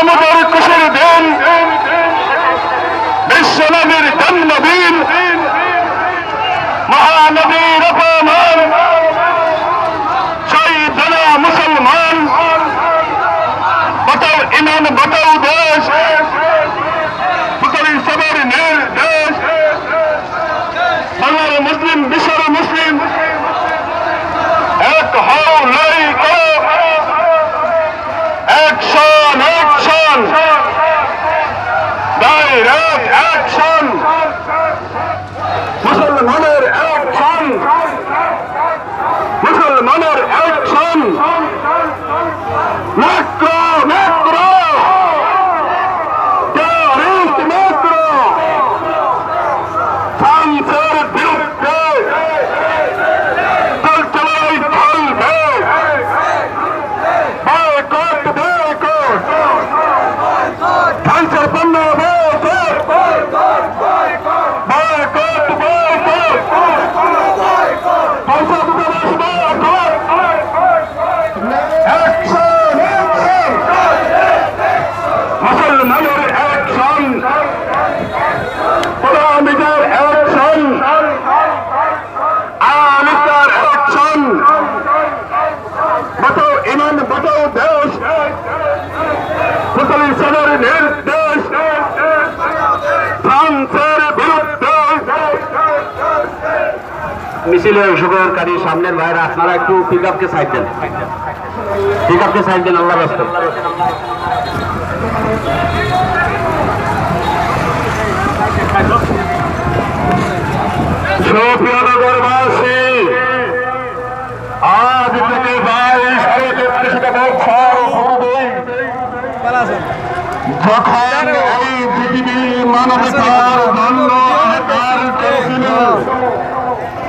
আমাদের খুশির দিন। বিশ্বনবীর জন্মদিন। আজকে অপমান। শহীদ শহীদনা মুসলমান। বাঁচাও ইমান বাঁচাও দেশ। মুসলিম সবার নির্দেশ বাংলার মুসলিম, বিশ্বের মুসলিম। এক হও মিছিলে অংশগ্রহণকারী সামনের ভাইরা, আপনারা একটু পিক আপকে সাইড দেন। পিক আপকে সাইড দেন, আল্লাহ রাস্তা পৃথিবী মানবতার হাহাকার করেছিল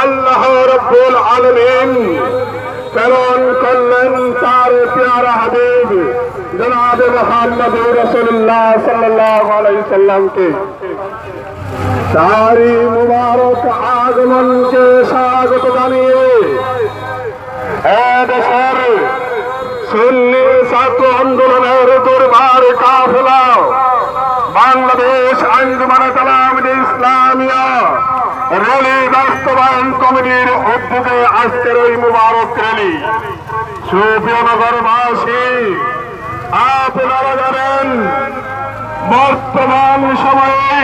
আল্লাহ রব্বুল আলমিন প্রেরণ করলেন তার পেয়ারা হাবিব, জনাব মোহাম্মদ রসুল্লাহ সাল্লাহ আলাইসাল্লামকে তারই মুবারক আগমনকে স্বাগত জানিয়ে এদেশের সুন্নি ছাত্র আন্দোলনের দুর্বার কাফেলা বাংলাদেশ আঞ্জুমান কালামিদ ইসলামিয়া। রেলি বাস্তবায়ন কমিটির উদ্যোগে আজকের ওই মুবারক র্যালি। সুপ্রিয় নগরবাসী, আপনারা জানেন, বর্তমান সময়ে